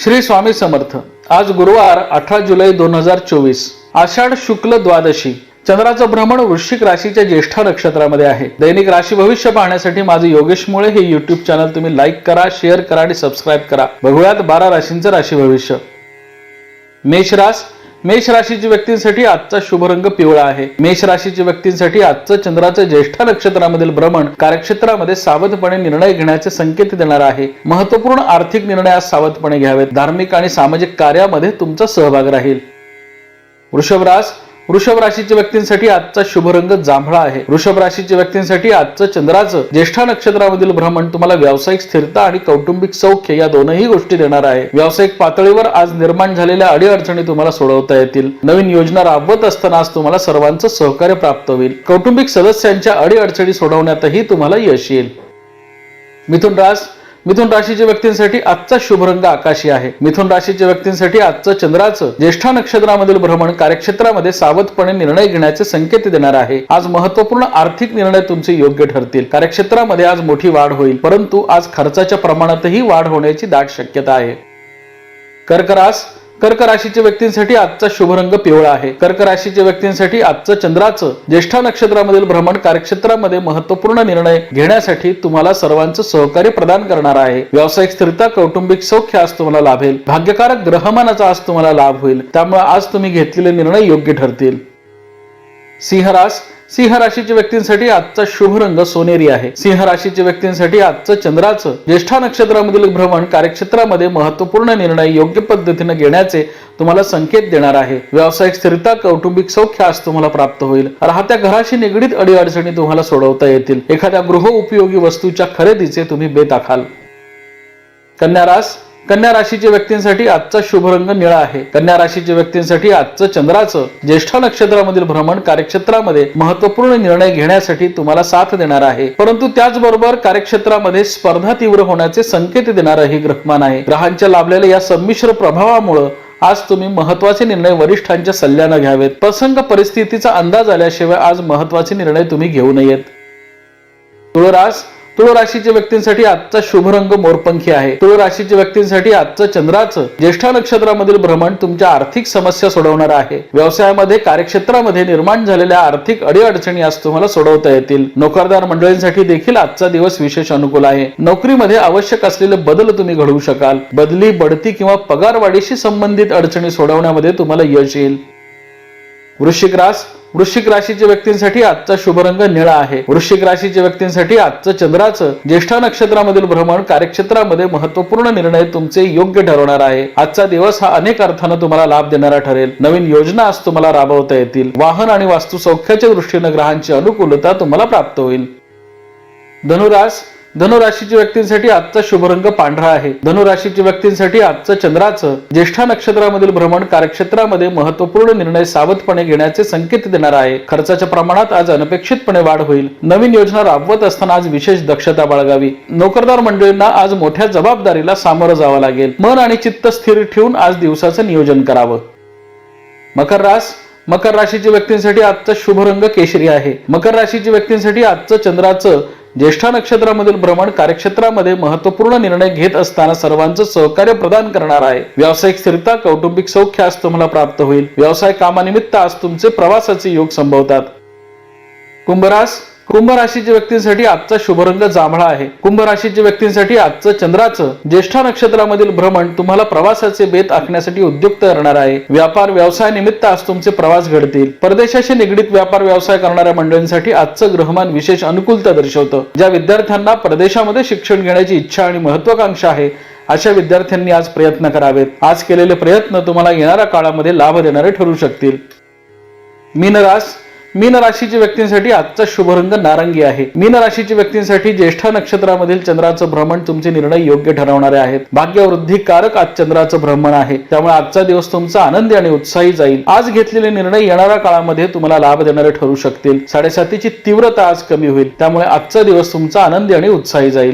श्री स्वामी समर्थ. आज गुरुवार अठरा जुलै दोन हजार चोवीस. आषाढ शुक्ल द्वादशी. चंद्राचं भ्रमण वृश्चिक राशीच्या ज्येष्ठ नक्षत्रामध्ये आहे. दैनिक राशी भविष्य पाहण्यासाठी माझे योगेश मुळे हे युट्यूब चॅनल तुम्ही लाईक करा शेअर करा आणि सबस्क्राईब करा. बघूयात बारा राशींचं राशी भविष्य. मेष रास मेष राशीच्या व्यक्तींसाठी आजचा शुभ रंग पिवळा आहे. मेष राशीच्या व्यक्तींसाठी आजचं चंद्राचं ज्येष्ठ नक्षत्रामधील भ्रमण कार्यक्षेत्रामध्ये सावधपणे निर्णय घेण्याचे संकेत देणार आहे. महत्त्वपूर्ण आर्थिक निर्णय आज सावधपणे घ्यावेत. धार्मिक आणि सामाजिक कार्यामध्ये तुमचा सहभाग राहील. वृषभरास वृषभ राशीच्या व्यक्तींसाठी आजचा शुभ रंग जांभळा आहे. वृषभ राशीच्या व्यक्तींसाठी आजचं चंद्राचं ज्येष्ठा नक्षत्रामधील भ्रमण तुम्हाला व्यावसायिक स्थिरता आणि कौटुंबिक सौख्य या दोनही गोष्टी देणार आहे. व्यावसायिक पातळीवर आज निर्माण झालेल्या अडीअडचणी तुम्हाला सोडवता येतील. नवीन योजना राबवत असताना आज तुम्हाला सर्वांचं सहकार्य प्राप्त होईल. कौटुंबिक सदस्यांच्या अडीअडचणी सोडवण्यातही तुम्हाला यश येईल. मिथुन राज मिथुन राशीच्या व्यक्तींसाठी आजचा शुभ रंग आकाशी आहे. मिथुन राशीच्या व्यक्तींसाठी आजचं चंद्राचं ज्येष्ठा नक्षत्रामधील भ्रमण कार्यक्षेत्रामध्ये सावधपणे निर्णय घेण्याचे संकेत देणार आहे. आज महत्त्वपूर्ण आर्थिक निर्णय तुमचे योग्य ठरतील. कार्यक्षेत्रामध्ये आज मोठी वाढ होईल परंतु आज खर्चाच्या प्रमाणातही वाढ होण्याची दाट शक्यता आहे. कर्करास कर्क राशीच्या व्यक्तींसाठी आजचा शुभ रंग पिवळा आहे. कर्क राशीच्या व्यक्तींसाठी आजचं चंद्राचं ज्येष्ठा नक्षत्रामधील भ्रमण कार्यक्षेत्रामध्ये महत्त्वपूर्ण निर्णय घेण्यासाठी तुम्हाला सर्वांचं सहकार्य प्रदान करणार आहे. व्यावसायिक स्थिरता कौटुंबिक सौख्य आज तुम्हाला लाभेल. भाग्यकारक ग्रहमानाचा आज तुम्हाला लाभ होईल. त्यामुळे आज तुम्ही घेतलेले निर्णय योग्य ठरतील. सिंहरास सिंह राशीच्या व्यक्तींसाठी आजचा शुभ रंग सोनेरी आहे. सिंह राशीच्या व्यक्तींसाठी आजचं चंद्राचं ज्येष्ठा नक्षत्रामधील भ्रमण कार्यक्षेत्रामध्ये महत्त्वपूर्ण निर्णय योग्य पद्धतीने घेण्याचे तुम्हाला संकेत देणार आहे. व्यावसायिक स्थिरता कौटुंबिक सौख्य आज तुम्हाला प्राप्त होईल. राहत्या घराशी निगडीत अडीअडचणी तुम्हाला सोडवता येतील. एखाद्या गृह उपयोगी वस्तूच्या खरेदीचे तुम्ही बेत आखाल कन्या रास कन्या राशीच्या व्यक्तींसाठी आजचा शुभ रंग निळा आहे. कन्या राशीच्या व्यक्तींसाठी आजचं चंद्राचं ज्येष्ठ नक्षत्रामधील भ्रमण कार्यक्षेत्रामध्ये महत्त्वपूर्ण निर्णय घेण्यासाठी तुम्हाला साथ देणार आहे. परंतु त्याचबरोबर कार्यक्षेत्रामध्ये स्पर्धा तीव्र होण्याचे संकेत देणारं हे ग्रहमान आहे. ग्रहांच्या लाभलेल्या या संमिश्र प्रभावामुळं आज तुम्ही महत्त्वाचे निर्णय वरिष्ठांच्या सल्ल्यानं घ्यावेत. प्रसंग परिस्थितीचा अंदाज आल्याशिवाय आज महत्त्वाचे निर्णय तुम्ही घेऊ नयेत. तुळरास तुळ राशीच्या व्यक्तींसाठी आजचा शुभ रंग मोरपंखी आहे. तुळ राशीच्या व्यक्तींसाठी आजचं चंद्राचं ज्येष्ठा नक्षत्रामधील भ्रमण तुमच्या आर्थिक समस्या सोडवणार आहे. व्यवसायामध्ये कार्यक्षेत्रामध्ये निर्माण झालेल्या आर्थिक अडीअडचणी आज तुम्हाला सोडवता येतील. नोकरदार मंडळींसाठी देखील आजचा दिवस विशेष अनुकूल आहे. नोकरीमध्ये आवश्यक असलेले बदल तुम्ही घडवू शकाल. बदली बढती किंवा पगारवाढीशी संबंधित अडचणी सोडवण्यामध्ये तुम्हाला यश येईल. वृश्चिक रास वृश्चिक राशीच्या व्यक्तींसाठी आजचा शुभ रंग निळा आहे. वृश्चिक राशीच्या व्यक्तींसाठी आजचं चंद्राचं ज्येष्ठा नक्षत्रामधील भ्रमण कार्यक्षेत्रामध्ये महत्त्वपूर्ण निर्णय तुमचे योग्य ठरवणार आहे. आजचा दिवस हा अनेक अर्थानं तुम्हाला लाभ देणारा ठरेल. नवीन योजना आज तुम्हाला राबवता येतील. वाहन आणि वास्तुसौख्याच्या दृष्टीनं ग्रहांची अनुकूलता तुम्हाला प्राप्त होईल. धनुरास धनुराशीच्या व्यक्तींसाठी आजचा शुभ रंग पांढरा आहे. धनुराशीच्या व्यक्तींसाठी आजचं चंद्राचं ज्येष्ठा नक्षत्रामधील भ्रमण कार्यक्षेत्रामध्ये महत्त्वपूर्ण निर्णय सावधपणे घेण्याचे संकेत देणार आहे. खर्चाच्या प्रमाणात आज अनपेक्षितपणे वाढ होईल. नवीन योजना राबवत असताना आज विशेष दक्षता बाळगावी. नोकरदार मंडळींना आज मोठ्या जबाबदारीला सामोरं जावं लागेल. मन आणि चित्त स्थिर ठेवून आज दिवसाचं नियोजन करावं. मकर रास मकर राशीच्या व्यक्तींसाठी आजचा शुभ रंग केशरी आहे. मकर राशीच्या व्यक्तींसाठी आजचं चंद्राचं ज्येष्ठा नक्षत्रामधील भ्रमण कार्यक्षेत्रामध्ये महत्त्वपूर्ण निर्णय घेत असताना सर्वांचं सहकार्य प्रदान करणार आहे. व्यावसायिक स्थिरता कौटुंबिक सौख्य आज तुम्हाला प्राप्त होईल. व्यवसाय कामानिमित्त आज तुमचे प्रवासाचे योग संभवतात. कुंभरास कुंभ राशीच्या व्यक्तींसाठी आजचा शुभरंग जांभळा आहे. कुंभ राशीच्या व्यक्तींसाठी आजचं चंद्राचं ज्येष्ठा नक्षत्रामधील भ्रमण तुम्हाला प्रवासाचे बेत आखण्यासाठी उद्युक्त करणार आहे. व्यापार व्यवसाय निमित्त आज तुमचे प्रवास घडतील. परदेशाशी निगडीत व्यापार व्यवसाय करणाऱ्या मंडळींसाठी आजचं ग्रहमान विशेष अनुकूलता दर्शवतं. ज्या विद्यार्थ्यांना परदेशामध्ये शिक्षण घेण्याची इच्छा आणि महत्वाकांक्षा आहे अशा विद्यार्थ्यांनी आज प्रयत्न करावेत. आज केलेले प्रयत्न तुम्हाला येणाऱ्या काळामध्ये लाभ देणारे ठरू शकतील. मीनरास मीन राशीच्या व्यक्तींसाठी आजचा शुभरंग नारंगी आहे. मीन राशीच्या व्यक्तींसाठी ज्येष्ठा नक्षत्रामधील चंद्राचं भ्रमण तुमचे निर्णय योग्य ठरवणारे आहेत. भाग्यवृद्धी कारक आज चंद्राचं भ्रमण आहे. त्यामुळे आजचा दिवस तुमचा आनंदी आणि उत्साही जाईल. आज घेतलेले निर्णय येणाऱ्या काळामध्ये तुम्हाला लाभ देणारे ठरू शकतील. साडेसातीची तीव्रता आज कमी होईल. त्यामुळे आजचा दिवस तुमचा आनंदी आणि उत्साही जाईल.